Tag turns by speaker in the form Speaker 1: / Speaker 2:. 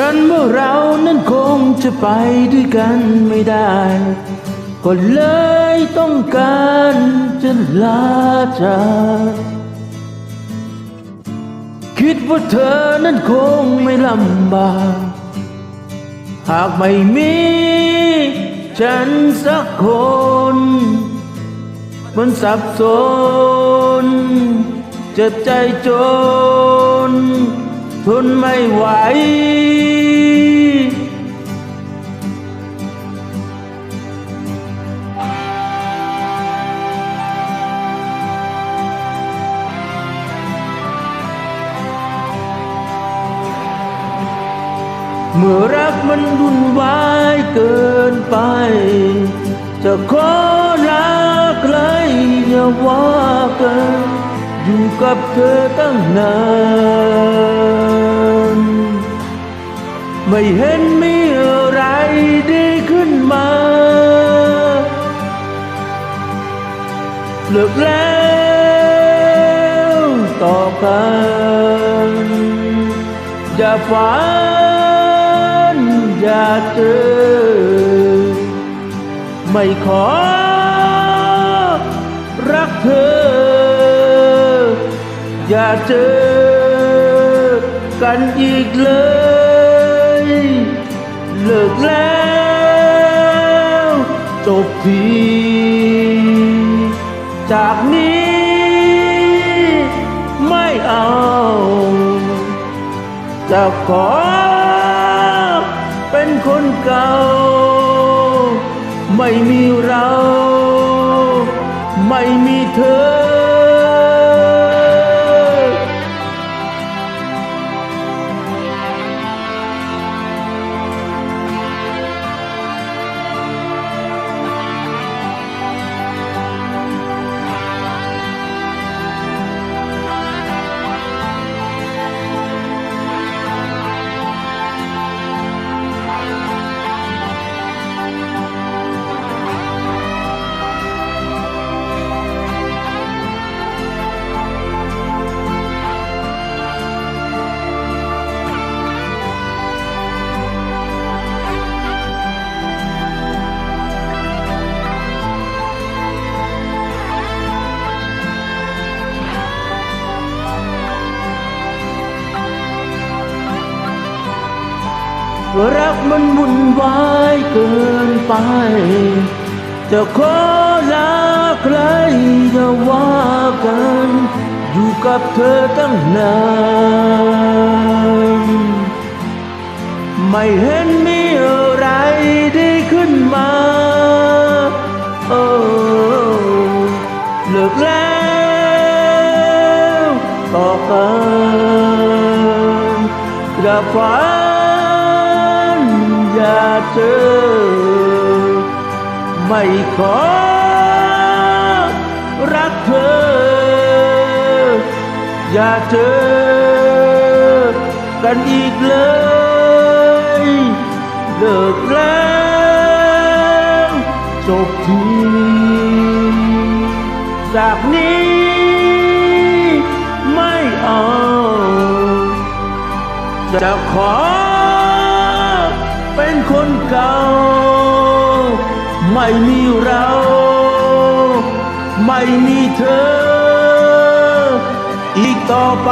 Speaker 1: ฉันว่าเรานั้นคงจะไปด้วยกันไม่ได้ ก็เลยต้องการจะลาจากคิดว่าเธอนั้นคงไม่ลำบาก หากไม่มีฉันสักคน มันสับสนเจ็บใจจน ทนไม่ไหว เมื่อรักมันวุ่นวายเกินไป จะขอรักใครอย่าว่ากัน อยู่กับเธอตั้งนาน ไม่เห็นมีอะไรดีขึ้นมาเลิกแล้วต่อกันอย่าฝันอย่าเจอ ไม่ขอ อย่าเจอกันอีกเลย เลิกแล้วจบที จากนี้ไม่เอา จะขอเป็นคนเก่า ไม่มีเรา ไม่มีเธอ รักมันวุ่นวายเกินไป จะขอลาใครอย่าว่ากัน อยู่กับเธอตั้งนาน ไม่เห็นมีอะไรดีขึ้นมาโอ้เลิกแล้วต่อกันอย่าฝัน อย่าเจอ ไม่ขอรักเธอ อย่าเจอ กันอีกเลยเลิกแล้วจบทีจากนี้ไม่เอาจะขอ เป็นคนเก่า ไม่มีเรา ไม่มีเธอ อีกต่อไป